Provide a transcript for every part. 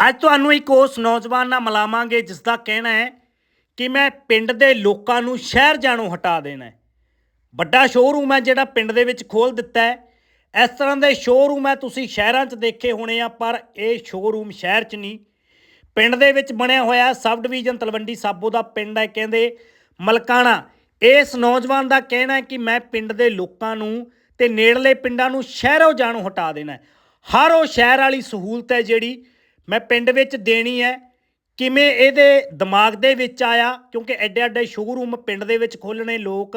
ਅੱਜ ਤੁਹਾਨੂੰ ਇੱਕ ਉਸ ਨੌਜਵਾਨ ਨਾਲ ਮਿਲਾਵਾਂਗੇ ਜਿਸ ਦਾ ਕਹਿਣਾ ਹੈ ਕਿ ਮੈਂ ਪਿੰਡ ਦੇ ਲੋਕਾਂ ਨੂੰ ਸ਼ਹਿਰ ਜਾਣੋਂ ਹਟਾ ਦੇਣਾ ਹੈ। ਵੱਡਾ ਸ਼ੋਰੂਮ ਹੈ ਜਿਹੜਾ ਪਿੰਡ ਦੇ ਵਿੱਚ ਖੋਲ ਦਿੱਤਾ ਹੈ। ਇਸ ਤਰ੍ਹਾਂ ਦੇ ਸ਼ੋਰੂਮ ਹੈ, ਤੁਸੀਂ ਸ਼ਹਿਰਾਂ 'ਚ ਦੇਖੇ ਹੋਣੇ ਆ, ਪਰ ਇਹ ਸ਼ੋਰੂਮ ਸ਼ਹਿਰ 'ਚ ਨਹੀਂ। ਪਿੰਡ ਦੇ ਵਿੱਚ ਬਣਿਆ ਹੋਇਆ ਸਬ ਡਿਵੀਜ਼ਨ ਤਲਵੰਡੀ ਸਾਬੋ ਦਾ ਪਿੰਡ ਹੈ, ਕਹਿੰਦੇ ਮਲਕਾਣਾ। ਇਸ ਨੌਜਵਾਨ ਦਾ ਕਹਿਣਾ ਹੈ ਕਿ ਮੈਂ ਪਿੰਡ ਦੇ ਲੋਕਾਂ ਨੂੰ ਤੇ ਨੇੜਲੇ ਪਿੰਡਾਂ ਨੂੰ ਸ਼ਹਿਰੋਂ ਜਾਣੋਂ ਹਟਾ ਦੇਣਾ ਹਰ ਉਹ ਸ਼ਹਿਰ ਵਾਲੀ ਸਹੂਲਤ ਹੈ ਜਿਹੜੀ ਮੈਂ ਪਿੰਡ ਵਿੱਚ ਦੇਣੀ ਹੈ। ਕਿਵੇਂ ਇਹਦੇ ਦਿਮਾਗ ਦੇ ਵਿੱਚ ਆਇਆ? ਕਿਉਂਕਿ ਐਡੇ ਐਡੇ ਸ਼ੋਰੂਮ ਪਿੰਡ ਦੇ ਵਿੱਚ ਖੋਲਣੇ ਲੋਕ,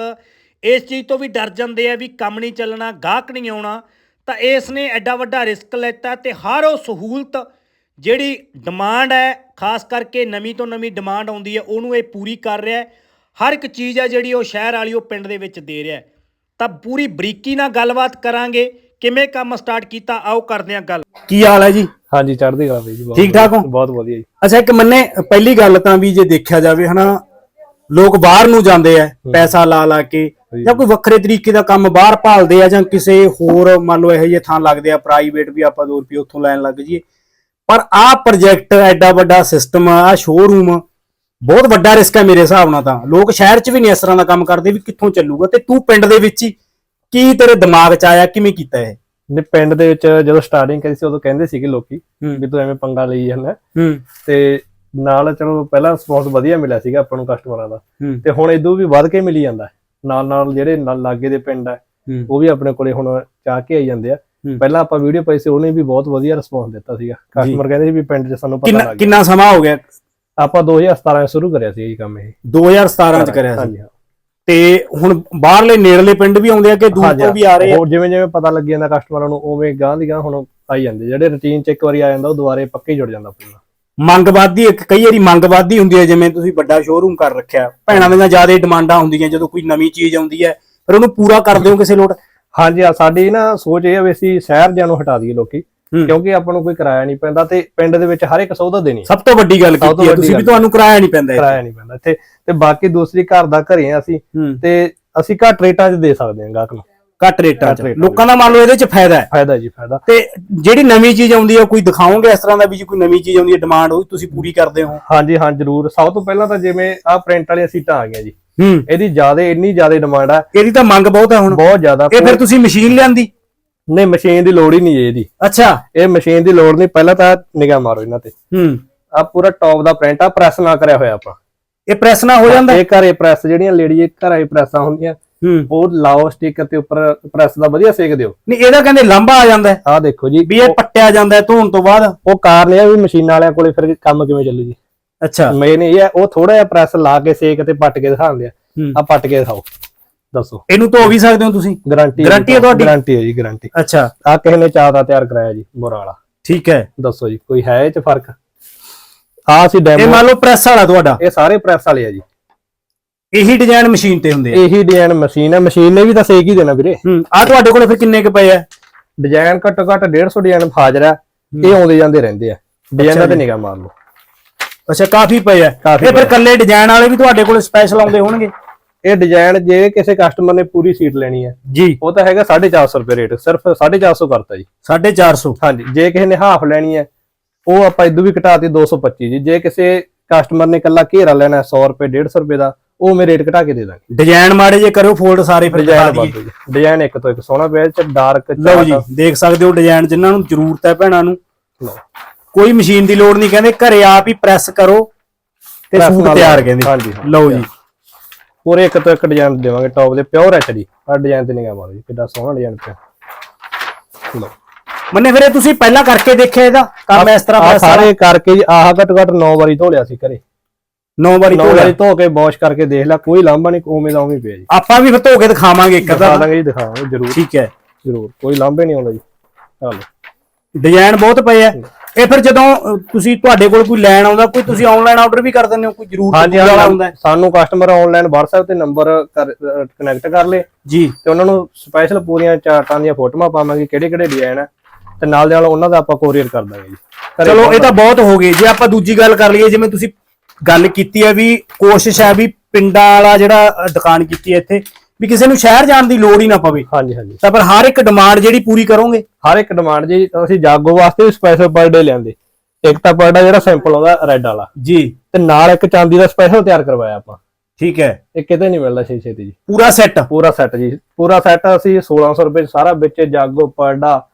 ਇਸ ਚੀਜ਼ ਤੋਂ ਵੀ ਡਰ ਜਾਂਦੇ ਆ ਵੀ ਕੰਮ ਨਹੀਂ ਚੱਲਣਾ, ਗਾਹਕ ਨਹੀਂ ਆਉਣਾ। ਤਾਂ ਇਸ ਨੇ ਐਡਾ ਵੱਡਾ ਰਿਸਕ ਲੈਤਾ ਤੇ ਹਰ ਉਹ ਸਹੂਲਤ ਜਿਹੜੀ ਡਿਮਾਂਡ ਹੈ, ਖਾਸ ਕਰਕੇ ਨਵੀਂ ਤੋਂ ਨਵੀਂ ਡਿਮਾਂਡ ਆਉਂਦੀ ਹੈ, ਉਹਨੂੰ ਇਹ ਪੂਰੀ ਕਰ ਰਿਹਾ ਹੈ। ਹਰ ਇੱਕ ਚੀਜ਼ ਹੈ ਜਿਹੜੀ ਉਹ ਸ਼ਹਿਰ ਵਾਲੀ ਉਹ ਪਿੰਡ ਦੇ ਵਿੱਚ ਦੇ ਰਿਹਾ ਤਾਂ ਪੂਰੀ ਬਰੀਕੀ ਨਾਲ ਗੱਲਬਾਤ ਕਰਾਂਗੇ। ਕਿਵੇਂ ਕੰਮ ਸਟਾਰਟ ਕੀਤਾ ਆਓ ਕਰਦੇ ਹਾਂ ਗੱਲ। ਕੀ ਹਾਲ ਹੈ ਜੀ? ਹਾਂਜੀ ਚੜ੍ਹਦੀ ਕਲਾ ਬਈ ਜੀ ਬਹੁਤ ਠੀਕ ਠਾਕ ਹੋ? ਵਧੀਆ- ਬਹੁਤ ਵਧੀਆ ਜੀ। ਅੱਛਾ ਇੱਕ ਮੰਨੇ ਪਹਿਲੀ ਗੱਲ ਤਾਂ ਵੀ ਜੇ ਦੇਖਿਆ ਜਾਵੇ ਹਨਾ ਲੋਕ ਬਾਹਰ ਨੂੰ ਜਾਂਦੇ ਆ ਪੈਸਾ ਲਾ ਲਾ ਕੇ ਜਾਂ ਕੋਈ ਵੱਖਰੇ ਤਰੀਕੇ ਦਾ ਕੰਮ ਬਾਹਰ ਭਾਲਦੇ ਆ ਜਾਂ ਕਿਸੇ ਹੋਰ ਮੰਨ ਲਓ ਇਹੋ ਜਿਹੇ ਥਾਂ ਲੱਗਦੇ ਆ ਪ੍ਰਾਈਵੇਟ ਵੀ ਆਪਾਂ 2 ਰੁਪਏ ਉੱਥੋਂ ਲੈਣ ਲੱਗ ਜਾਈਏ। ਪਰ ਆਹ ਪ੍ਰੋਜੈਕਟ ਐਡਾ ਵੱਡਾ ਸਿਸਟਮ ਆ ਸ਼ੋਰੂਮ ਬਹੁਤ ਵੱਡਾ ਰਿਸਕ ਹੈ ਮੇਰੇ ਹਿਸਾਬ ਨਾਲ ਤਾਂ। ਲੋਕ ਸ਼ਹਿਰ 'ਚ ਵੀ ਨਹੀਂ ਇਸ ਤਰ੍ਹਾਂ ਦਾ ਕੰਮ ਕਰਦੇ ਵੀ ਕਿੱਥੋਂ ਚੱਲੂਗਾ। ਤੇ ਤੂੰ ਪਿੰਡ ਦੇ ਵਿੱਚ ਹੀ ਕੀ ਤੇਰੇ ਦਿਮਾਗ 'ਚ ਆਇਆ ਕਿਵੇਂ ਕੀਤਾ ਇਹ? ਨੇ ਪਿੰਡ ਦੇ ਵਿੱਚ ਜਦੋਂ ਸਟਾਰਟਿੰਗ ਕਰੀ ਸੀ ਉਦੋਂ ਕਹਿੰਦੇ ਸੀਗੇ ਲੋਕੀ ਵੀ ਤੂੰ ਐਵੇਂ ਪੰਗਾ ਲਈ ਜਾਂਦਾ। ਤੇ ਨਾਲ ਚਲੋ ਪਹਿਲਾਂ ਰਿਸਪੌਂਸ ਵਧੀਆ ਮਿਲਿਆ ਸੀਗਾ ਆਪਾਂ ਨੂੰ ਕਸਟਮਰਾਂ ਦਾ। ਤੇ ਹੁਣ ਇਦੋਂ ਵੀ ਵੱਧ ਕੇ ਮਿਲੀ ਜਾਂਦਾ। ਨਾਲ ਨਾਲ ਜਿਹੜੇ ਲਾਗੇ ਦੇ ਪਿੰਡ ਆ ਉਹ ਵੀ ਆਪਣੇ ਕੋਲੇ ਹੁਣ ਚਾਹ ਕੇ ਆਈ ਜਾਂਦੇ ਆ। ਪਹਿਲਾਂ ਆਪਾਂ ਵੀਡੀਓ ਪਾਈ ਸੀ ਉਹਨੇ ਵੀ ਬਹੁਤ ਵਧੀਆ ਰਿਸਪੌਂਸ ਦਿੱਤਾ ਸੀਗਾ। ਕਸਟਮਰ ਕਹਿੰਦੇ ਸੀ ਵੀ ਪਿੰਡ 'ਚ ਸਾਨੂੰ ਪਤਾ ਕਿੰਨਾ ਲੱਗ ਗਿਆ। ਕਿੰਨਾ ਸਮਾਂ ਹੋ ਗਿਆ? ਆਪਾਂ 2017 ਚ ਸ਼ੁਰੂ ਕਰਿਆ ਸੀ ਇਹ ਕੰਮ ਇਹ। 2017 ਚ ਕਰਿਆ ਸੀ। ਤੇ ਹੁਣ ਬਾਹਰਲੇ ਨੇੜਲੇ ਪਿੰਡ ਵੀ ਆਉਂਦੇ ਆ ਕਿ ਦੂਰ ਤੋਂ ਵੀ ਆ ਰਹੇ ਆ? ਹੋਰ ਜਿਵੇਂ ਜਿਵੇਂ ਪਤਾ ਲੱਗ ਜਾਂਦਾ ਕਸਟਮਰਾਂ ਨੂੰ ਉਵੇਂ ਗਾਂ ਦੀ ਗਾਂ ਹੁਣ ਆਈ ਜਾਂਦੇ। ਜਿਹੜੇ ਰੁਟੀਨ ਚ ਇੱਕ ਵਾਰੀ ਆ ਜਾਂਦਾ ਉਹ ਦੁਬਾਰੇ ਪੱਕੇ ਜੁੜ ਜਾਂਦਾ ਪੂਰਾ। ਮੰਗ ਇੱਕ ਕਈ ਵਾਰੀ ਮੰਗ ਵੱਧਦੀ ਹੁੰਦੀ ਹੈ ਜਿਵੇਂ ਤੁਸੀਂ ਵੱਡਾ ਸ਼ੋਰੂਮ ਕਰ ਰੱਖਿਆ। ਭੈਣਾਂ ਦੀਆਂ ਜ਼ਿਆਦਾ ਡਿਮਾਂਡਾਂ ਹੁੰਦੀਆਂ ਜਦੋਂ ਕੋਈ ਨਵੀਂ ਚੀਜ਼ ਆਉਂਦੀ ਹੈ ਫਿਰ ਉਹਨੂੰ ਪੂਰਾ ਕਰ ਦਿਓ ਕਿਸੇ ਲੋਟ? ਹਾਂਜੀ ਆ ਸਾਡੀ ਨਾ ਸੋਚ ਇਹ ਆ ਵੀ ਅਸੀਂ ਸ਼ਹਿਰ ਜਾਨੂੰ ਹਟਾ ਦਈਏ ਲੋਕੀ। ਕਿਉਂਕਿ ਆਪਾਂ ਨੂੰ ਕੋਈ ਕਿਰਾਇਆ ਨਹੀਂ ਪੈਂਦਾ ਤੇ ਪਿੰਡ ਦੇ ਵਿੱਚ ਹਰ ਇੱਕ ਸੌਦਾ ਦੇਣੀ। ਸਭ ਤੋਂ ਵੱਡੀ ਗੱਲ ਕੀਤੀ ਹੈ ਤੁਸੀਂ ਵੀ। ਤੁਹਾਨੂੰ ਕਿਰਾਇਆ ਨਹੀਂ ਪੈਂਦਾ। ਕਿਰਾਇਆ ਨਹੀਂ ਪੈਂਦਾ ਇੱਥੇ। ਤੇ ਬਾਕੀ ਦੂਸਰੀ ਘਰ ਦਾ ਘਰੇ ਆ ਅਸੀਂ ਤੇ ਅਸੀਂ ਘੱਟ ਰੇਟਾਂ 'ਚ ਦੇ ਸਕਦੇ ਹਾਂ ਗਾਹਕ ਨੂੰ। ਘੱਟ ਰੇਟਾਂ 'ਚ। ਲੋਕਾਂ ਦਾ ਮੰਨ ਲਓ ਇਹਦੇ 'ਚ ਫਾਇਦਾ ਹੈ। ਫਾਇਦਾ ਜੀ ਫਾਇਦਾ। ਤੇ ਜਿਹੜੀ ਨਵੀਂ ਚੀਜ਼ ਆਉਂਦੀ ਹੈ ਕੋਈ ਦਿਖਾਓਗੇ ਇਸ ਤਰ੍ਹਾਂ ਦਾ ਵੀ ਜੇ ਕੋਈ ਨਵੀਂ ਚੀਜ਼ ਆਉਂਦੀ ਹੈ ਡਿਮਾਂਡ ਉਹ ਤੁਸੀਂ ਪੂਰੀ ਕਰਦੇ ਹੋ? ਹਾਂਜੀ ਹਾਂ ਜਰੂਰ। ਸਭ ਤੋਂ ਪਹਿਲਾਂ ਤਾਂ ਜਿਵੇਂ ਆ ਪ੍ਰਿੰਟ ਵਾਲੀਆਂ ਸੀਟਾਂ ਆ ਗਈਆਂ ਜੀ। ਹੂੰ। ਇਹਦੀ ਜ਼ਿਆਦਾ ਇੰਨੀ ਜ਼ਿਆਦਾ ਡਿਮਾਂਡ ਆ। ਇਹਦੀ ਤਾਂ ਮੰਗ ਬਹੁਤ ਹੈ ਹੁਣ। ਬਹੁਤ ਜ਼ਿਆਦਾ। ਇਹ ਫਿਰ ਤੁਸੀਂ ਮਸ਼ੀਨ ਲਿਆਂਦੀ? ਨਹੀਂ ਮਸ਼ੀਨ ਦੀ ਲੋੜ ਹੀ ਨਹੀਂ ਇਹਦੀ। ਅੱਛਾ। ਇਹ ਮਸ਼ੀਨ ਦੀ ਲੋੜ ਨਹੀਂ ਪਹਿਲਾਂ ਤਾਂ ਨਿਗਾਹ ਮਾਰੋ ਇਹਨਾਂ ਤੇ। ਹੂੰ। ਆ ਪੂਰਾ ਟੌਪ ਦਾ ਪ੍ਰਿੰਟ ਆ ਪ੍ਰੈਸ ਨਾ ਕਰਿਆ ਹੋਇਆ ਆਪਾਂ। ਇਹ ਪ੍ਰੈਸ ਨਾ ਹੋ ਜਾਂਦਾ? ਇਹ ਘਰੇ ਪ੍ਰੈਸ ਜਿਹੜੀਆਂ ਲੇਡੀ ਘਰੇ ਪ੍ਰੈਸਾਂ ਹੁੰਦੀਆਂ ਹੂੰ। ਉਹ ਲਾਓ ਸਟicker ਤੇ ਉੱਪਰ ਪ੍ਰੈਸ ਦਾ ਵਧੀਆ ਸੇਕ ਦਿਓ। ਨਹੀਂ ਇਹਦਾ ਕਹਿੰਦੇ ਲਾਂਭਾ ਆ ਜਾਂਦਾ। ਆਹ ਦੇਖੋ ਜੀ ਵੀ ਇਹ ਪੱਟਿਆ ਜਾਂਦਾ ਧੋਣ ਤੋਂ ਬਾਅਦ। ਉਹ ਕਾਰਨ ਇਹ ਆ ਵੀ ਮਸ਼ੀਨਾਂ ਵਾਲਿਆਂ ਕੋਲੇ ਫਿਰ ਕੰਮ ਕਿਵੇਂ ਚੱਲੂ ਜੀ? ਅੱਛਾ। ਮੇਨ ਇਹ ਆ ਉਹ ਥੋੜਾ ਜਿਹਾ ਪ੍ਰੈਸ ਲਾ ਕੇ ਸੇਕ ਤੇ ਪੱਟ ਕੇ ਦਿਖਾਉਂਦੇ ਆ। ਆ ਪੱਟ ਕੇ ਦਿਖਾਓ। ਦੱਸੋ। ਇਹਨੂੰ ਧੋ ਵੀ ਸਕਦੇ ਹੋ ਤੁਸੀਂ? ਗਾਰੰਟੀ Guarantee ਹੈ ਤੁਹਾਡੀ? ਗਾਰੰਟੀ ਹੈ ਜੀ ਗਾਰੰਟੀ ਅੱਛਾ। ਆ ਕਿਸੇ ਨੇ ਚਾਹ ਦਾ ਤਿਆਰ ਕਰਾਇਆ ਜੀ ਬੁਰਾ ਵਾਲਾ ਠੀਕ ਹੈ। ਦੱਸੋ ਜੀ ਕੋਈ ਹੈ ਇਹ ਚ ਫ਼ਰਕ? ਆ ਇਹ ਡੈਮੋ ਮੰਨ ਲਓ ਪ੍ਰੈਸ ਵਾਲਾ ਤੁਹਾਡਾ? ਇਹ ਸਾਰੇ ਪ੍ਰੈਸ ਵਾਲੇ ਆ ਜੀ। ਇਹੀ ਡਿਜ਼ਾਈਨ ਮਸ਼ੀਨ ਤੇ ਹੁੰਦੇ ਆ। ਇਹੀ ਡਿਜ਼ਾਈਨ ਮਸ਼ੀਨ ਹੈ ਮਸ਼ੀਨ ਨੇ ਵੀ ਤਾਂ ਸੇਕ ਹੀ ਦੇਣਾ ਵੀਰੇ। ਹੂੰ ਆ ਤੁਹਾਡੇ ਕੋਲ ਫਿਰ ਕਿੰਨੇ ਕੁ ਪਏ ਆ? ਡਿਜ਼ਾਈਨ ਘੱਟੋ ਘੱਟ 150 ਡਿਜ਼ਾਈਨ ਹਾਜ਼ਰ ਆ। ਇਹ ਆਉਂਦੇ ਜਾਂਦੇ ਰਹਿੰਦੇ ਆ। ਡਿਜ਼ਾਈਨ ਤੇ ਨਿਗਾਹ ਮਾਰ ਲਓ। ਅੱਛਾ ਕਾਫੀ ਪਏ ਆ। ਇਹ ਫਿਰ। ਕੱਲੇ ਡਿਜ਼ਾਈਨ ਵਾਲੇ ਵੀ ਤੁਹਾਡੇ ਕੋਲ ਸਪੈਸ਼ਲ ਆਉਂਦੇ ਹੋਣਗੇ? ਇਹ ਡਿਜ਼ਾਈਨ ਜੇ ਕਿਸੇ ਕਸਟਮਰ ਨੇ ਪੂਰੀ ਸੀਟ ਲੈਣੀ ਹੈ ਜੀ। ਉਹ ਤਾਂ ਹੈਗਾ 450 ਰੁਪਏ ਰੇਟ ਸਿਰਫ 450 ਕਰਤਾ ਜੀ। 450 ਹਾਂਜੀ ਜੇ ਕਿਸੇ ਨੇ ਹਾਫ ਲੈਣੀ ਹੈ ਉਹ ਆਪਾਂ ਇਦੋਂ ਵੀ ਘਟਾਤੀ 225 ਜੀ। ਜੇ ਕਿਸੇ ਕਸਟਮਰ ਨੇ ਇਕੱਲਾ ਘੇਰਾ ਲੈਣਾ 100 ਰੁਪਏ 150 ਰੁਪਏ ਦਾ ਉਹ ਮੈਂ ਰੇਟ ਘਟਾ ਕੇ ਦੇ ਦਾਂਗੇ। ਡਿਜ਼ਾਈਨ ਮਾੜੇ ਜੇ ਕਰਿਓ ਫੋਲਡ ਸਾਰੇ ਫਿਰ ਦਿਖਾ ਦਈਏ। ਡਿਜ਼ਾਈਨ ਇੱਕ ਤੋਂ ਇੱਕ ਸੋਹਣਾ ਪਿਆ ਚ ਡਾਰਕ ਲਓ ਜੀ ਦੇਖ ਸਕਦੇ ਹੋ ਡਿਜ਼ਾਈਨ ਜਿਨ੍ਹਾਂ ਨੂੰ ਜ਼ਰੂਰਤ ਹੈ ਭੈਣਾਂ ਨੂੰ। ਕੋਈ ਮਸ਼ੀਨ ਦੀ ਲੋੜ ਨਹੀਂ ਕਹਿੰਦੇ ਘਰੇ ਆਪ ਹੀ ਪ੍ਰੈਸ ਕਰੋ ਤੇ ਸੂਟ ਤਿਆਰ ਕਹਿੰਦੇ। ਲਓ ਜੀ। ਪੂਰੇ ਇੱਕ ਤੋਂ ਇੱਕ ਡਿਜ਼ਾਈਨ ਦੇਵਾਂਗੇ ਟੌਪ ਦੇ ਪਿਓਰ ਐਚਡੀ ਆ ਡਿਜ਼ਾਈਨ ਤੇ ਨਿਗਾਹ ਮਾਰੋ ਜੀ ਕਿੱਡਾ ਸੋਹਣਾ ਡਿਜ਼ਾਈਨ ਪਿਆ। ਲਓ। ਮੰਨੇ ਫਿਰ ਇਹ ਤੁਸੀਂ ਪਹਿਲਾਂ ਕਰਕੇ ਦੇਖਿਆ ਇਹਦਾ? ਕੰਮ ਇਸ ਤਰ੍ਹਾਂ ਪ੍ਰੈਸ ਸਾਰੇ? ਕਰਕੇ ਜੀ ਆਹ ਘੱਟ ਘੱਟ 9 ਵਾਰੀ ਧੋ ਲਿਆ ਸੀ ਘਰੇ। 9 ਵਾਰੀ 9 ਧੋ ਲਿਆ ਵਾਰੀ ਧੋ ਕੇ ਵਾਸ਼ ਕਰਕੇ ਦੇਖ ਲਿਆ ਕੋਈ ਲਾਂਭਾ ਨਹੀਂ ਉਵੇਂ ਦਾ ਉਵੇਂ ਪਿਆ ਜੀ। ਆਪਾਂ ਵੀ ਫਿਰ ਧੋ ਕੇ ਦਿਖਾਵਾਂਗੇ ਇੱਕ ਅੱਧਾ। ਦਾਂਗੇ ਜੀ ਦਿਖਾਵਾਂਗੇ ਜਰੂਰ। ਠੀਕ ਹੈ। ਜਰੂਰ ਕੋਈ ਲਾਂਭੇ ਨਹੀਂ ਆਉਂਦਾ ਜੀ। ਚਲੋ ਡਿਜ਼ਾਈਨ ਬਹੁਤ ਪਏ ਆ। ਇਹ ਫਿਰ ਜਦੋਂ ਤੁਸੀਂ ਤੁਹਾਡੇ ਕੋਲ ਕੋਈ ਲੈਣ ਆਉਂਦਾ ਕੋਈ ਤੁਸੀਂ ਆਨਲਾਈਨ ਆਰਡਰ ਵੀ ਕਰ ਦਿੰਦੇ ਹੋ ਕੋਈ ਜ਼ਰੂਰ ਹਾਂਜੀ ਵਾਲਾ ਹੁੰਦਾ? ਸਾਨੂੰ ਕਸਟਮਰ ਆਨਲਾਈਨ WhatsApp ਤੇ ਨੰਬਰ ਕਨੈਕਟ ਕਰ ਲੇ ਜੀ। ਤੇ ਉਹਨਾਂ ਨੂੰ ਸਪੈਸ਼ਲ ਪੂਰੀਆਂ ਚਾਰਟਾਂ ਦੀਆਂ ਫੋਟੋਆਂ ਪਾਵਾਂਗੇ ਕਿਹੜੇ ਕਿਹੜੇ ਡਿਜ਼ਾਈਨ ਆ। ਤੇ ਨਾਲ ਦੇ ਨਾਲ ਉਹਨਾਂ ਦਾ ਆਪਾਂ ਕੋਰੀਅਰ ਕਰ ਦਾਂਗੇ ਜੀ। ਚਲੋ ਇਹ ਤਾਂ ਬਹੁਤ ਹੋ ਗਈ ਜੇ ਆਪਾਂ ਦੂਜੀ ਗੱਲ ਕਰ ਲਈਏ ਜਿਵੇਂ ਤੁਸੀਂ ਗੱਲ ਕੀਤੀ ਹੈ ਵੀ ਕੋਸ਼ਿਸ਼ ਹੈ ਵੀ ਪਿੰਡਾਂ ਵਾਲਾ ਜਿਹੜਾ ਦੁਕਾਨ ਕੀਤੀ ਹੈ ਇੱਥੇ ਵੀ ਕਿਸੇ ਨੂੰ ਸ਼ਹਿਰ ਜਾਣ ਦੀ ਲੋੜ ਹੀ ਨਾ ਪਵੇ। ਹਾਂਜੀ ਹਾਂਜੀ। ਤਾਂ ਪਰ ਹਰ ਇੱਕ ਡਿਮਾਂਡ ਜਿਹੜੀ ਪੂਰੀ ਕਰੋਗੇ। ਹਰ ਇੱਕ ਡਿਮਾਂਡ ਜੀ ਅਸੀਂ ਜਾਗੋ ਵਾਸਤੇ ਵੀ ਸਪੈਸ਼ਲ ਪਰ ਡੇ ਲਿਆਂਦੇ। ਇੱਕ ਤਾਂ ਪਰਦਾ ਜਿਹੜਾ ਸਿੰਪਲ ਆਉਂਦਾ ਰੈੱਡ ਵਾਲਾ। ਜੀ। ਤੇ ਨਾਲ ਇੱਕ ਚਾਂਦੀ ਦਾ ਸਪੈਸ਼ਲ ਤਿਆਰ ਕਰਵਾਇਆ ਆਪਾਂ। ਠੀਕ ਹੈ। ਇਹ ਕਿਤੇ ਨਹੀਂ ਮਿਲਦਾ ਛੇ ਛੇਤੀ ਜੀ। ਪੂਰਾ ਸੈੱਟ ਪੂਰਾ ਸੈੱਟ ਜੀ। ਪੂਰਾ ਸੈੱਟ ਅਸੀਂ 1600 ਰੁਪਏ ਸਾਰਾ ਵਿੱਚ ਜਾਗੋ ਪਰਦਾ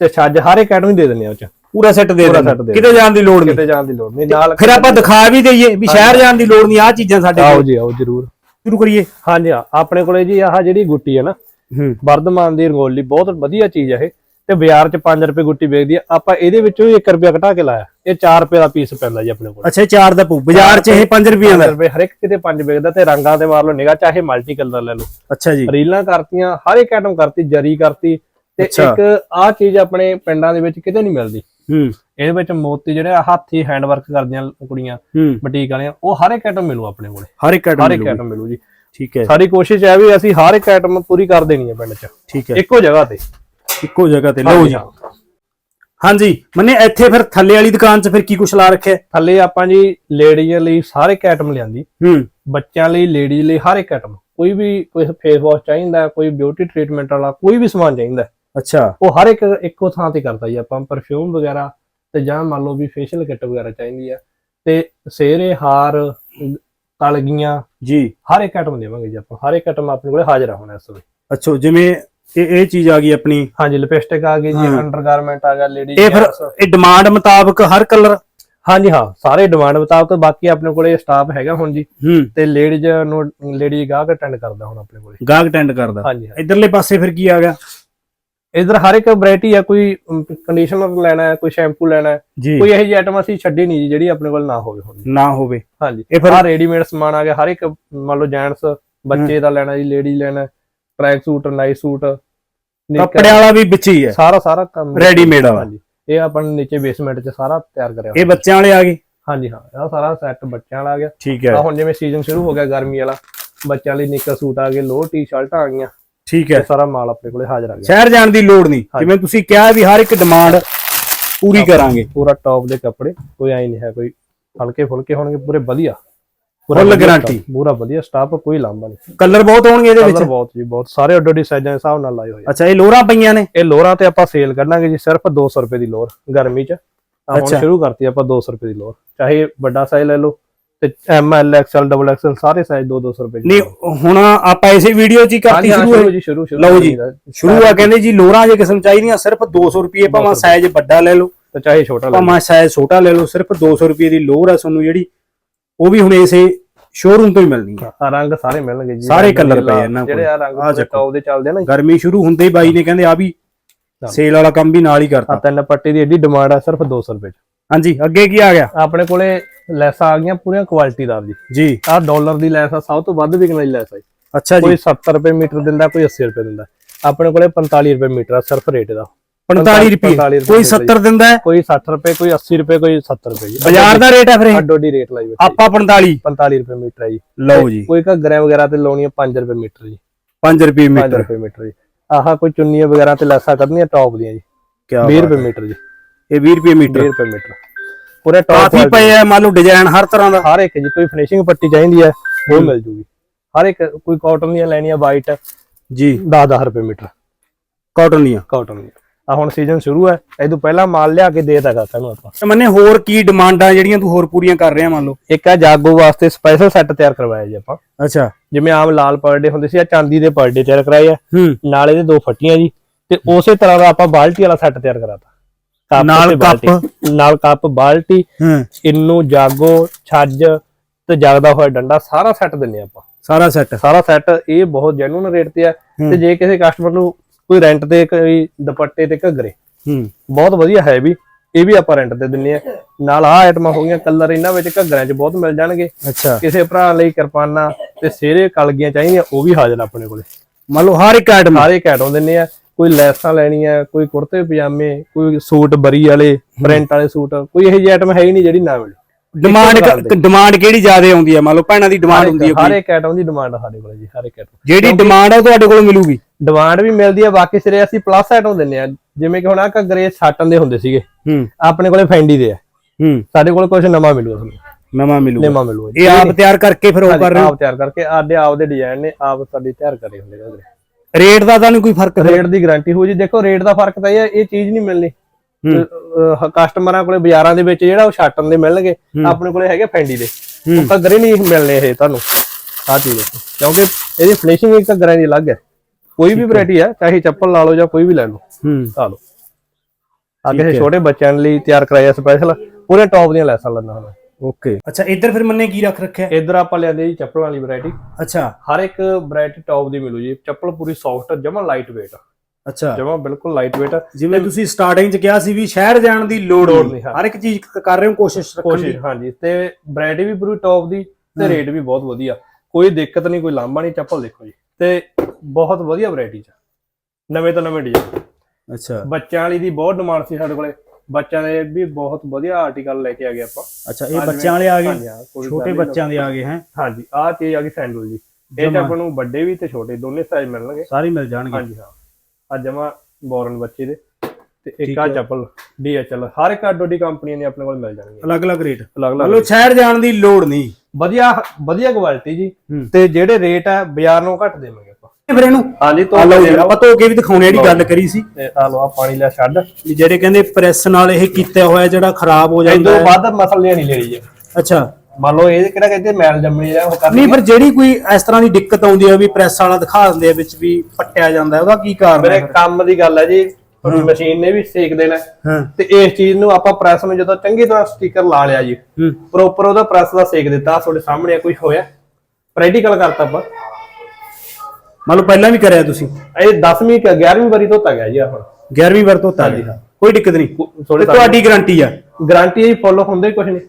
ਤੇ ਛੱਜ ਹਰ ਇੱਕ ਹੀ ਦੇ ਦਿੰਦੇ ਆ ਉਹ ਚ। ਪੂਰਾ ਸੈੱਟ ਦੇ ਪੂਰਾ ਦੇਣਾ set ਦੇ ਕਿਤੇ ਜਾਣ ਦੀ ਲੋੜ ਨਹੀਂ। ਕਿਤੇ ਜਾਣ ਦੀ ਲੋੜ ਨਹੀਂ। ਨਾਲ ਫਿਰ ਆਪਾਂ ਦਿਖਾ ਵੀ ਦਈਏ ਵੀ ਸ਼ਹਿਰ ਜਾਣ ਦੀ ਲੋੜ ਨਹੀਂ ਆ ਚੀਜ਼ਾਂ ਸਾਡੇ ਆਓ ਕੋਲ। ਜੀ ਆਓ ਜਰੂਰ। ਸ਼ੁਰੂ ਕਰੀਏ? ਹਾਂਜੀ ਹਾਂ ਆਪਣੇ ਕੋਲੇ ਜੀ ਆਹ ਜਿਹੜੀ ਗੁੱਟੀ ਹੈ ਨਾ ਹੂੰ। ਵਰਧਮਾਨ ਦੀ ਰੰਗੋਲੀ ਬਹੁਤ ਵਧੀਆ ਚੀਜ਼ ਹੈ ਇਹ। ਤੇ ਬਾਜ਼ਾਰ 'ਚ 5 ਰੁਪਏ ਗੁੱਟੀ ਵੇਚਦੀ ਆ। ਆਪਾਂ ਇਹਦੇ ਵਿੱਚੋਂ ਹੀ 1 ਰੁਪਿਆ ਘਟਾ ਕੇ ਲਾਇਆ। ਇਹ 4 ਰੁਪਏ ਦਾ ਪੀਸ ਪੈਂਦਾ ਜੀ ਆਪਣੇ ਕੋਲ। ਅੱਛਾ ਇਹ ਚਾਰ ਦਾ ਪਊ। ਬਾਜ਼ਾਰ 'ਚ ਇਹ 5 ਰੁਪਏ ਦਾ। 5 ਰੁਪਏ ਹਰ ਇੱਕ ਕਿਤੇ 5 ਵੇਚਦਾ ਤੇ ਰੰਗਾਂ ਤੇ ਮਾਰ ਲਓ ਨਿਗਾਹ ਚਾਹੇ ਮਲਟੀ ਕਲਰ ਲੈ ਲਓ। ਅੱਛਾ ਜੀ। ਰੀਲਾਂ ਕਰਤੀਆਂ ਹਰ ਇੱਕ ਆਈਟਮ ਕਰਤੀ ਜਰੀ ਕਰਤੀ ਤੇ ਅੱਛਾ। ਇੱਕ ਆਹ ਚੀਜ਼ ਆਪਣੇ ਪਿੰਡਾਂ ਦੇ ਵਿੱਚ ਕਿਤੇ ਨਹੀਂ ਮਿਲਦੀ। ਹੂੰ। ਇਹਦੇ ਵਿੱਚ ਮੋਤੀ ਜਿਹੜੇ ਹੱਥੀ ਹੈਂਡ ਵਰਕ ਕਰਦੀਆਂ ਕੁੜੀਆਂ ਬੁਟੀਕ ਵਾਲੀਆਂ ਉਹ ਹਰ ਇੱਕ ਆਈਟਮ ਮਿਲੂ ਆਪਣੇ ਕੋਲੇ। ਹਰ ਇੱਕ ਹਰ ਆਈਟਮ ਇੱਕ ਆਈਟਮ ਮਿਲੂ ਜੀ। ਠੀਕ ਹੈ। ਸਾਡੀ ਕੋਸ਼ਿਸ਼ ਹੈ ਵੀ ਅਸੀਂ ਹਰ ਇੱਕ ਆਈਟਮ ਪੂਰੀ ਕਰ ਦੇਣੀ ਹੈ ਪਿੰਡ 'ਚ। ਠੀਕ ਹੈ। ਇੱਕੋ ਜਗ੍ਹਾ ਤੇ। ਇੱਕੋ ਜਗ੍ਹਾ ਤੇ। ਲਓ ਜੀ। ਹਾਂਜੀ ਮੰਨੇ ਇੱਥੇ ਫਿਰ ਥੱਲੇ ਵਾਲੀ ਦੁਕਾਨ 'ਚ ਫਿਰ ਕੀ ਕੁਛ ਲਾ ਰੱਖਿਆ? ਥੱਲੇ ਆਪਾਂ ਜੀ ਲੇਡੀਜ਼ ਲਈ ਸਾਰੇ ਆਈਟਮ ਲਿਆਂਦੀ। ਹੂੰ। ਬੱਚਿਆਂ ਲਈ ਲੇਡੀਜ਼ ਲਈ ਹਰ ਇੱਕ ਆਈਟਮ ਕੋਈ ਵੀ ਕੋਈ ਫੇਸ ਵਾਸ਼ ਚਾਹੀਦਾ ਕੋਈ ਬਿਊਟੀ ਟ੍ਰੀਟਮੈਂਟ ਵਾਲਾ ਕੋਈ ਵੀ ਸਮਾਨ ਚਾਹੀਦਾ। ਅੱਛਾ। ਉਹ ਹਰ ਇੱਕ ਇੱਕੋ ਥਾਂ ਤੇ ਕਰਦਾ ਜੀ ਆਪਾਂ। ਪਰਫਿਊਮ ਵਗੈਰਾ ਤੇ ਜਾਂ ਮੰਨ ਲਓ ਵੀ ਫੇਸ਼ੀਅਲ ਕਿੱਟ ਵਗੈਰਾ ਚਾਹੀਦੀ ਆ ਤੇ ਸਿਹਰੇ ਹਾਰ ਕਲਗੀਆਂ ਜੀ। ਹਰ ਇੱਕ ਆਈਟਮ ਦੇਵਾਂਗੇ ਜੀ ਆਪਾਂ। ਹਰ ਇੱਕ ਆਈਟਮ ਆਪਣੇ ਕੋਲੇ ਹਾਜ਼ਰ ਆ ਹੁਣ ਇਸ ਵੇਲੇ। ਅੱਛਾ ਜਿਵੇਂ ਇਹ ਇਹ ਚੀਜ਼ ਆ ਗਈ ਆਪਣੀ। ਹਾਂਜੀ ਲਿਪਸਟਿਕ ਆ ਗਈ ਜੀ। ਅੰਡਰਗਾਰਮੈਂਟ ਆ ਗਿਆ ਲੇਡੀ ਇਹ ਫਿਰ ਇਹ ਡਿਮਾਂਡ ਮੁਤਾਬਕ ਹਰ ਕਲਰ ਹਾਂਜੀ ਹਾਂ ਸਾਰੇ ਡਿਮਾਂਡ ਮੁਤਾਬਕ ਬਾਕੀ ਆਪਣੇ ਕੋਲੇ ਸਟਾਫ ਹੈਗਾ ਹੁਣ ਜੀ। ਤੇ ਲੇਡੀਜ਼ ਨੂੰ ਲੇਡੀ ਗਾਹਕ ਅਟੈਂਡ ਕਰਦਾ ਹੁਣ ਆਪਣੇ ਕੋਲੇ। ਗਾਹਕ ਟੈਂਡ ਕਰਦਾ। ਇਧਰਲੇ ਪਾਸੇ ਫਿਰ ਕੀ ਆ ਗਿਆ? ਇਧਰ ਹਰ ਇੱਕ ਵੈਰਾਈਟੀ ਆ ਕੋਈ ਕੰਡੀਸ਼ਨਰ ਲੈਣਾ ਹੈ ਕੋਈ ਸ਼ੈਂਪੂ ਲੈਣਾ ਹੈ ਕੋਈ ਇਹੋ ਜਿਹੀ ਆਈਟਮ ਅਸੀਂ ਛੱਡੀ ਨਹੀਂ ਜੀ ਜਿਹੜੀ ਆਪਣੇ ਕੋਲ ਨਾ ਹੋਵੇ ਹੁਣ। ਨਾ ਹੋਵੇ। ਹਾਂਜੀ। ਇਹ ਫਿਰ ਆ ਰੈਡੀਮੇਡ ਸਮਾਨ ਆ ਗਿਆ ਹਰ ਇੱਕ ਮੰਨ ਲਓ ਜੈਂਟਸ ਬੱਚੇ ਦਾ ਲੈਣਾ ਜੀ ਲੇਡੀ ਲੈਣਾ ਟਰੈਕ ਸੂਟ ਨਾਈਟ ਸੂਟ ਕੱਪੜੇ ਵਾਲਾ ਵੀ ਵਿੱਚ ਹੀ ਹੈ। ਸਾਰਾ ਸਾਰਾ ਕੰਮ Ready-made ਵਾਲਾ। ਹਾਂਜੀ। ਇਹ ਆਪਾਂ ਨੇ ਨੀਚੇ ਬੇਸਮੈਂਟ 'ਚ ਸਾਰਾ ਤਿਆਰ ਕਰਿਆ ਇਹ ਬੱਚਿਆਂ ਵਾਲੇ ਆ ਗਏ? ਹਾਂਜੀ ਹਾਂ। ਇਹ ਸਾਰਾ ਸੈੱਟ ਬੱਚਿਆਂ ਵਾਲਾ ਆ ਗਿਆ। ਠੀਕ ਹੈ। ਹੁਣ ਜਿਵੇਂ ਸੀਜ਼ਨ ਸ਼ੁਰੂ ਹੋ ਗਿਆ ਗਰਮੀ ਵਾਲਾ ਬੱਚਿਆਂ ਲਈ ਨਿੱਕਰ ਸੂਟ ਆ ਗਏ ਲੋਅਰ ਟੀ-ਸ਼ਰਟਾਂ ਆ ਗਈਆਂ। ਠੀਕ ਹੈ। ਸਾਰਾ ਮਾਲ ਆਪਣੇ ਕੋਲੇ ਹਾਜ਼ਰ ਆ ਗਿਆ। ਸ਼ਹਿਰ ਜਾਣ ਦੀ ਲੋੜ ਨਹੀਂ। ਜਿਵੇਂ ਤੁਸੀਂ ਕਿਹਾ ਵੀ ਹਰ ਇੱਕ ਡਿਮਾਂਡ ਪੂਰੀ ਕਰਾਂਗੇ। ਪੂਰਾ ਟੌਪ ਦੇ ਕੱਪੜੇ ਕੋਈ ਆਈ ਨਹੀਂ ਹੈ ਕੋਈ ਹਲਕੇ ਫੁਲਕੇ ਹੋਣਗੇ ਪੂਰੇ ਵਧੀਆ। guarantee। stuff, ਪੂਰਾ ਵਧੀਆ ਸਟਾਫ ਕੋਈ ਲਾਂਭਾ ਨਹੀਂ। ਕਲਰ ਬਹੁਤ ਹੋਣਗੇ ਇਹਦੇ ਵਿੱਚ? ਕਲਰ ਬਹੁਤ ਜੀ ਬਹੁਤ। ਸਾਰੇ ਅੱਡੋ ਅੱਡੀ ਸਾਈਜ਼ਾਂ ਦੇ ਹਿਸਾਬ ਨਾਲ ਲਾਏ ਹੋਏ ਅੱਛਾ ਇਹ ਲੋਰਾਂ ਪਈਆਂ ਨੇ? ਇਹ ਲੋਰਾਂ ਤੇ ਆਪਾਂ ਸੇਲ ਕਰਨਾਂਗੇ ਜੀ ਸਿਰਫ 200 ਰੁਪਏ ਦੀ ਲੋਰ। ਗਰਮੀ 'ਚ ਹੁਣ। ਸ਼ੁਰੂ ਕਰਤੀ ਆਪਾਂ 200 ਰੁਪਏ ਦੀ ਲੋਰ। ਚਾਹੇ ਵੱਡਾ ਸਾਈਜ਼ ਲੈ ਲਓ ਤੇ M L XL double XL ਸਾਰੇ ਸਾਈਜ਼ 2 200 ਰੁਪਏ ਨਹੀਂ ਹੁਣ ਆਪਾਂ ਇਸੇ ਵੀਡੀਓ 'ਚ ਹੀ ਕਰਤੀ ਸ਼ੁਰੂ ਹੈ ਜੀ ਸ਼ੁਰੂ ਸ਼ੁਰੂ ਲਓ ਜੀ। ਸ਼ੁਰੂ ਆ ਕਹਿੰਦੇ ਜੀ ਲੋਰਾਂ ਜੇ ਕਿਸਮ ਚਾਹੀਦੀਆਂ ਸਿਰਫ 200 ਰੁਪਏ ਭਾਵੇਂ ਸਾਈਜ਼ ਵੱਡਾ ਲੈ ਲਓ। ਤੇ ਚਾਹੇ ਛੋਟਾ ਲੈ ਲਓ ਭਾਵੇਂ ਸਾਈਜ਼ ਛੋਟਾ ਲੈ ਲਓ ਸਿਰਫ 200 ਰੁਪਏ ਦੀ ਲੋਰ ਹੈ ਤੁਹਾਨੂੰ ਜਿਹੜੀ ਉਹ ਵੀ ਹੁਣ ਇਸੇ ਸ਼ੋਰੂਮ ਤੋਂ ਹੀ ਮਿਲਣੀ ਆਹ ਰੰਗ ਸਾਰੇ ਮਿਲਣਗੇ ਜੀ। ਸਾਰੇ ਨੀਲਾ, ਪਏ ਇਹਨਾਂ ਕੋਲ। ਜਿਹੜੇ ਆ ਰੰਗ। ਟੌਪ ਦੇ ਚੱਲਦੇ ਆ ਨਾ। ਗਰਮੀ ਸ਼ੁਰੂ ਹੁੰਦੇ ਹੀ ਬਾਈ ਨੇ ਕਹਿੰਦੇ ਆ ਵੀ ਸੇਲ ਵਾਲਾ ਕੰਮ ਵੀ ਨਾਲ ਹੀ ਕਰਤਾ। ਤਿੰਨ ਪੱਟੀ ਦੀ ਐਡੀ ਡਿਮਾਂਡ ਆ ਸਿਰਫ 200 ਰੁਪਏ 'ਚ। ਹਾਂਜੀ ਅੱਗੇ ਕੀ ਆ ਗਿਆ? ਆਪਣੇ ਕੋਲੇ ਲੈਸਾਂ ਆ ਗਈਆਂ ਪੂਰੀਆਂ ਕੁਆਲਿਟੀ ਦਾ ਜੀ ਜੀ। ਆਹ ਡਾਲਰ ਦੀ ਲੈਸ ਆ ਸਭ ਤੋਂ ਵੱਧ ਵਿਕਣ ਵਾਲੀ ਲੈਸ ਆ। ਅੱਛਾ ਜੀ। ਕੋਈ 70 ਰੁਪਏ ਮੀਟਰ ਦਿੰਦਾ ਕੋਈ 80 ਰੁਪਏ ਦਿੰਦਾ। ਆਪਣੇ ਕੋਲੇ 45 ਰੁਪਏ ਮੀਟਰ ਆ ਸਿਰਫ ਰੇਟ ਦਾ। 45 ਰੁਪਏ। 45 ਕੋਈ ਰੁਪਏ 70 ਦਿੰਦਾ ਹੈ? ਕੋਈ 60 ਰੁਪਏ ਕੋਈ 80 ਰੁਪਏ ਕੋਈ 70 ਰੁਪਏ ਜੀ। ਬਾਜ਼ਾਰ ਦਾ ਰੇਟ ਹੈ ਫਿਰ ਅੱਡੋ ਅੱਡੀ ਰੇਟ ਲਾਈ ਬੈਠੇ ਆਪਾਂ 45 45 ਰੁਪਏ ਮੀਟਰ ਹੈ ਜੀ। ਲਓ ਜੀ। ਕੋਈ ਘੱਗਰਿਆਂ ਵਗੈਰਾ ਤੇ ਲਾਉਣੀ ਆ 5 ਰੁਪਏ ਮੀਟਰ ਜੀ। 5 ਰੁਪਏ 5 ਮੀਟਰ ਰੁਪਏ ਮੀਟਰ ਜੀ। ਆਹ ਕੋਈ ਚੁੰਨੀਆਂ ਵਗੈਰਾ ਤੇ ਲੈਸਾਂ ਕਰਨੀਆਂ ਟੌਪ ਦੀਆਂ ਜੀ। ਕੀ 20 ਰੁਪਏ ਮੀਟਰ ਜੀ। ਇਹ 20 ਰੁਪਏ 20 ਮੀਟਰ ਰੁਪਏ ਮੀਟਰ। ਪੂਰੇ ਟੌਪ ਕਾਫੀ ਪਏ ਆ ਮੰਨ ਲਓ ਡਿਜ਼ਾਈਨ ਹਰ ਤਰ੍ਹਾਂ ਦਾ। ਹਰ ਇੱਕ ਜੀ ਕੋਈ ਫਿਨਿਸ਼ਿੰਗ ਪੱਟੀ ਚਾਹੀਦੀ ਹੈ ਉਹ ਮਿਲ ਜੂਗੀ। ਹਰ ਇੱਕ ਕੋਈ ਕਾਟਨ ਦੀਆਂ ਲੈਣੀਆਂ ਵਾਈਟ ਜੀ। 10 10 ਰੁਪਏ ਮੀਟਰ। ਕਾਟਨ ਦੀਆਂ। ਕਾਟਨ ਦੀਆਂ। ਆ ਹੁਣ ਸੀਜ਼ਨ ਸ਼ੁਰੂ ਹੈ ਇਹ ਤੋਂ ਪਹਿਲਾਂ ਮਾਲ ਲਿਆ ਕੇ ਦੇ ਦਾਗਾ ਤੁਹਾਨੂੰ ਆਪਾਂ। ਤੇ ਮੰਨੇ ਹੋਰ ਕੀ ਡਿਮਾਂਡਾਂ ਜਿਹੜੀਆਂ ਤੂੰ ਹੋਰ ਪੂਰੀਆਂ ਕਰ ਰਿਹਾ ਮੰਨ ਲਓ? ਇੱਕ ਆ ਜਾਗੋ ਵਾਸਤੇ ਸਪੈਸ਼ਲ ਸੈੱਟ ਤਿਆਰ ਕਰਵਾਇਆ ਜੀ ਆਪਾਂ। ਅੱਛਾ। ਜਿਵੇਂ ਆਮ ਲਾਲ ਪਰਦੇ ਹੁੰਦੇ ਸੀ ਆ ਚਾਂਦੀ ਦੇ ਪਰਦੇ ਤਿਆਰ ਕਰਾਏ ਆ। ਹੂੰ। ਨਾਲ ਇਹਦੇ ਦੋ ਫੱਟੀਆਂ ਜੀ। ਤੇ ਉਸੇ ਤਰ੍ਹਾਂ ਦਾ ਆਪਾਂ ਬਾਲਟੀ ਵਾਲਾ ਸੈੱਟ ਤਿਆਰ ਕਰਾਤਾ। ਕੱਪ ਨਾਲ ਤੇ ਬਾਲਟੀ। ਕੱਪ? ਨਾਲ ਕੱਪ ਬਾਲਟੀ ਹੂੰ। ਇੰਨੂ ਜਾਗੋ ਛੱਜ ਤੇ ਜਗਦਾ ਹੋਇਆ ਡੰਡਾ ਸਾਰਾ ਸੈੱਟ ਦਿੰਨੇ ਆਪਾਂ। ਸਾਰਾ ਸੈੱਟ ਸਾਰਾ ਸੈੱਟ ਇਹ ਬਹੁਤ ਜੈਨੂਨ ਰੇਟ ਤੇ ਆ। ਤੇ ਜੇ ਕਿਸੇ ਕਸਟਮਰ ਨੂੰ ਕੋਈ ਰੈਂਟ ਤੇ ਕੋਈ ਦੁਪੱਟੇ ਤੇ ਘੱਗਰੇ ਹੂੰ। ਬਹੁਤ ਵਧੀਆ ਹੈ ਵੀ ਇਹ ਵੀ ਆਪਾਂ ਰੈਂਟ ਤੇ ਦਿੰਨੇ ਆ। ਨਾਲ ਆਹ ਆਈਟਮਾਂ ਹੋ ਗਈਆਂ ਕਲਰ ਇਹਨਾਂ ਵਿੱਚ ਘੱਗਰਿਆਂ 'ਚ ਬਹੁਤ ਮਿਲ ਜਾਣਗੇ। ਅੱਛਾ। ਕਿਸੇ ਭਰਾ ਲਈ ਕਿਰਪਾਨਾਂ ਤੇ ਸਿਹਰੇ ਕਲਗੀਆਂ ਚਾਹੀਦੀਆਂ ਉਹ ਵੀ ਹਾਜ਼ਰ ਆ ਆਪਣੇ ਕੋਲੇ। ਮੰਨ ਲਓ ਹਰ ਇੱਕ ਆਈਟਮ ਸਾਰੇ ਕੈਟੋਂ ਦਿੰਨੇ ਆ। ਕੋਈ ਲੈਸਾਂ ਲੈਣੀਆਂ ਕੋਈ ਕੁੜਤੇ ਪਜਾਮੇ ਕੋਈ ਸੂਟ ਬਰੀ ਵਾਲੇ ਪ੍ਰਿੰਟ ਵਾਲੇ ਸੂਟ ਕੋਈ ਇਹੋ ਜਿਹੀ ਆਈਟਮ ਹੈ ਹੀ ਨਹੀਂ ਜਿਹੜੀ ਨਾ ਮਿਲੇ। ਡਿਮਾਂਡ ਡਿਮਾਂਡ ਕਿਹੜੀ ਜ਼ਿਆਦਾ ਆਉਂਦੀ ਹੈ ਮੰਨ ਲਓ ਭੈਣਾਂ ਦੀ ਡਿਮਾਂਡ ਹੁੰਦੀ ਹੈ ਹਰ ਕੋਈ ਇੱਕ ਆਈਟਮ ਦੀ ਡਿਮਾਂਡ ਸਾਡੇ ਕੋਲੇ ਜੀ ਹਰ ਇੱਕ ਆਈਟਮ ਜਿਹੜੀ ਡਿਮਾਂਡ ਹੈ ਤੁਹਾਡੇ ਕੋਲ ਮਿਲੂਗੀ। ਡਿਮਾਂਡ ਵੀ ਮਿਲਦੀ ਆ ਬਾਕੀ ਸਿਰੇ ਅਸੀਂ ਪਲੱਸ ਆਈਟਮ ਦਿੰਨੇ ਆ। ਜਿਵੇਂ ਕਿ ਹੁਣ ਆ ਘੱਗਰੇ ਸਾਟਨ ਦੇ ਹੁੰਦੇ ਸੀਗੇ। ਹੂੰ। ਆਪਣੇ ਕੋਲੇ ਫੈਂਡੀ ਦੇ ਆ। ਹੂੰ। ਸਾਡੇ ਕੋਲ ਕੁਝ ਨਵਾਂ ਮਿਲੂਗਾ ਤੁਹਾਨੂੰ। ਨਵਾਂ ਮਿਲੂਗਾ। ਨਵਾਂ ਮਿਲੂਗਾ ਇਹ ਆਪ ਤਿਆਰ ਕਰਕੇ ਫਿਰ ਉਹ ਕਰ ਰਹੇ ਆਪ ਤਿਆਰ ਕਰਕੇ ਆਦੇ ਆਪਦੇ ਡਿਜ਼ਾਈਨ ਨੇ ਆਪ ਸਾਡੀ ਤਿਆਰ ਕਰੇ ਹੁੰਦੇ ਘੱਗਰੇ। ਰੇਟ ਦਾ ਤਾਂ ਨਹੀਂ ਕੋਈ ਫ਼ਰਕ ਫਿਰ ਰੇਟ ਦੀ ਗਾਰੰਟੀ ਹੋ ਜੀ। ਦੇਖੋ ਰੇਟ ਦਾ ਫ਼ਰਕ ਤਾਂ ਇਹ ਆ, ਇਹ ਚੀਜ਼ ਨਹੀਂ ਮਿਲਣੀ। ਕਸਟਮਰਾਂ ਕੋਲੇ ਬਾਜ਼ਾਰਾਂ ਦੇ ਵਿੱਚ ਜਿਹੜਾ ਉਹ ਛਾਟਣ ਦੇ ਮਿਲਣਗੇ ਆਪਣੇ ਕੋਲੇ ਹੈਗੇ ਫੈਂਡੀ ਦੇ। ਉਹ ਘੱਗਰੇ ਨਹੀਂ ਮਿਲਣੇ ਇਹ ਤੁਹਾਨੂੰ। ਆ ਚੀਜ਼ ਦੇਖੋ। ਕਿਉਂਕਿ ਇਹਦੀ ਫਿਨਿਸ਼ਿੰਗ ਇੱਕ ਘੱਗਰਾਂ ਦੀ ਅਲੱਗ ਹੈ। ਕੋਈ ਵੀ ਵੈਰਾਈਟੀ ਹੈ। ਚਾਹੇ ਚੱਪਲ ਲਾ ਲਓ ਜਾਂ ਕੋਈ ਵੀ ਲੈ ਲਓ। ਹੂੰ। ਆ ਲਓ। ਕਿਸੇ ਛੋਟੇ ਬੱਚਿਆਂ ਲਈ ਤਿਆਰ ਕਰਾਇਆ ਸਪੈਸ਼ਲ ਪੂਰੇ ਟੌਪ ਦੀਆਂ ਲੈਸਾਂ ਲੈਣਾ ਹੁਣ ਓਕੇ ਅੱਛਾ ਇੱਧਰ ਫਿਰ ਮੰਨੇ ਕੀ ਰੱਖ ਰੱਖਿਆ? ਇਧਰ ਆਪਾਂ ਲਿਆਂਦੇ ਜੀ ਚੱਪਲਾਂ ਵਾਲੀ ਵੈਰਾਈਟੀ ਅੱਛਾ। ਹਰ ਇੱਕ ਵੈਰਾਈਟੀ ਟੌਪ ਦੀ ਮਿਲੂ ਜੀ। ਚੱਪਲ ਪੂਰੀ ਸੌਫਟ ਜਮਾ ਲਾਈਟ weight ਅੱਛਾ। ਜਮਾ ਬਿਲਕੁਲ ਲਾਈਟ weight ਜਿਵੇਂ ਤੁਸੀਂ ਸਟਾਰਟਿੰਗ 'ਚ ਕਿਹਾ ਸੀ ਵੀ ਸ਼ਹਿਰ ਜਾਣ ਦੀ ਲੋੜ ਨਹੀਂ। ਹਰ ਇੱਕ ਚੀਜ਼ ਕਰ ਰਹੇ ਹੋ ਕੋਸ਼ਿਸ਼ ਰੱਖਣ ਦੀ। ਹਾਂਜੀ। ਤੇ ਵੈਰਾਈਟੀ ਵੀ ਪੂਰੀ ਟੌਪ ਦੀ ਤੇ ਰੇਟ ਵੀ ਬਹੁਤ ਵਧੀਆ। ਕੋਈ ਦਿੱਕਤ ਨਹੀਂ ਕੋਈ ਲਾਂਭਾ ਨਹੀਂ ਚੱਪਲ ਦੇਖੋ ਜੀ। ਤੇ ਬਹੁਤ ਵਧੀਆ ਵੈਰਾਈਟੀ ਚ। ਨਵੇਂ ਤੋਂ ਨਵੇਂ ਡਿਜ਼ਾਈਨ ਅੱਛਾ। ਬੱਚਿਆਂ ਵਾਲੀ ਦੀ ਬਹੁਤ ਡਿਮਾਂਡ ਸੀ ਸਾਡੇ ਕੋਲੇ। ਬੱਚਿਆਂ ਦੇ ਵੀ ਬਹੁਤ ਵਧੀਆ ਆਰਟੀਕਲ ਲੈ ਕੇ ਆ ਗਏ ਆਪਾਂ। ਅੱਛਾ ਇਹ ਬੱਚਿਆਂ ਵਾਲੇ ਆ ਗਏ? ਛੋਟੇ ਨੀ। ਬੱਚਿਆਂ ਦੇ ਆ ਗਏ ਹੈ? ਹਾਂਜੀ ਆਹ ਚੀਜ਼ ਆ ਗਈ ਸੈਂਡਲ ਜੀ। ਇਹ ਚ ਆਪਾਂ ਨੂੰ ਵੱਡੇ ਵੀ ਤੇ ਛੋਟੇ ਦੋਨੇ ਸਾਈਜ਼ ਮਿਲਣਗੇ। ਸਾਰੇ ਮਿਲ ਜਾਣਗੇ। ਹਾਂਜੀ ਹਾਂ। ਆ ਜਮਾ ਬੋਰਨ ਬੱਚੇ ਦੇ। ਤੇ ਇੱਕ ਆ ਚੱਪਲ ਡੀਐਚਐਲ ਹਰ ਇੱਕ ਅੱਡੋਡੀ ਕੰਪਨੀਆਂ ਦੀ ਆਪਣੇ ਕੋਲ ਮਿਲ ਜਾਣਗੀਆਂ ਅਲੱਗ-ਅਲੱਗ ਰੇਟ ਅਲੱਗ-ਅਲੱਗ ਮਤਲਬ ਸ਼ਹਿਰ ਜਾਣ ਦੀ ਲੋੜ ਨਹੀਂ। ਵਧੀਆ ਵਧੀਆ ਕੁਆਲਿਟੀ ਜੀ। ਤੇ ਜਿਹੜੇ ਰੇਟ ਹੈ ਬਾਜ਼ਾਰ ਨਾਲੋਂ ਘੱਟ ਦੇਵਾਂਗੇ। ਫਿਰ ਇਹਨੂੰ। ਹਾਂਜੀ ਆ ਲਓ ਜੀ ਆਪਾਂ ਧੋ ਕੇ ਵੀ ਦਿਖਾਉਣੇ ਜਿਹੜੀ ਗੱਲ ਕਰੀ ਸੀ। ਤੇ ਆ ਲੋ ਆ ਪਾਣੀ ਲੈ ਛੱਡ। ਵੀ ਜਿਹੜੇ ਕਹਿੰਦੇ ਪ੍ਰੈਸ ਨਾਲ ਇਹ ਕੀਤਾ ਹੋਇਆ ਜਿਹੜਾ ਖਰਾਬ ਹੋ ਜਾਂਦਾ ਇਦੋਂ ਹੈ। ਵੱਧ ਮਸਲ ਨਹੀਂ ਲੈਣੀ ਜੀ ਅੱਛਾ। ਮੰਨ ਲਓ ਇਹ ਕਿਹੜਾ ਕਹਿੰਦੇ ਮੈਲ ਜੰਮਣੀ ਜਾਂ ਉਹ ਕਰਨੀ ਨਹੀਂ ਫਿਰ ਜਿਹੜੀ ਕੋਈ ਇਸ ਤਰ੍ਹਾਂ ਦੀ ਦਿੱਕਤ ਆਉਂਦੀ ਹੈ ਵੀ ਪ੍ਰੈਸ ਵਾਲਾ ਦਿਖਾ ਦਿੰਦੇ ਆ ਵਿੱਚ ਵੀ ਪੱਟਿਆ ਜਾਂਦਾ ਹੈ ਉਹਦਾ ਕੀ ਕਾਰਨ ਮੇਰੇ ਹੈ ਕੰਮ ਦੀ ਗੱਲ ਹੈ ਜੀ ਤੁਹਾਡੀ ਮਸ਼ੀਨ ਨੇ ਵੀ ਸੇਕ ਦੇਣਾ ਹੈ। ਹਾਂ। ਤੇ ਇਸ ਚੀਜ਼ ਨੂੰ ਆਪਾਂ ਪ੍ਰੈਸ ਨੂੰ ਜਦੋਂ ਚੰਗੀ ਤਰ੍ਹਾਂ ਸਟicker ਲਾ ਲਿਆ ਜੀ ਹੂੰ। ਪ੍ਰੋਪਰ ਉਹਦਾ ਪ੍ਰੈਸ ਦਾ ਸੇਕ ਦਿੱਤਾ ਤੁਹਾਡੇ ਸਾਹਮਣੇ ਕੁਝ ਹੋਇਆ। ਪ੍ਰੈਕਟੀਕਲ ਕਰਤਾ ਆਪਾਂ। ਮੰਨ ਲਓ ਪਹਿਲਾਂ ਵੀ ਕਰਿਆ ਤੁਸੀਂ। ਇਹ 10ਵੀਂ ਕਿ 11ਵੀਂ ਵਾਰੀ ਧੋਤਾ ਗਿਆ ਜੀ ਆ ਹੁਣ 11ਵੀਂ ਵਾਰ ਧੋਤਾ ਜੀ ਕੋਈ ਦਿੱਕਤ ਨਹੀਂ। ਤੇ ਤੁਹਾਡੀ ਗਾਰੰਟੀ ਆ। ਗਾਰੰਟੀ ਹੈ ਫੁੱਲ ਹੁੰਦੇ ਕੁਝ ਨਹੀਂ।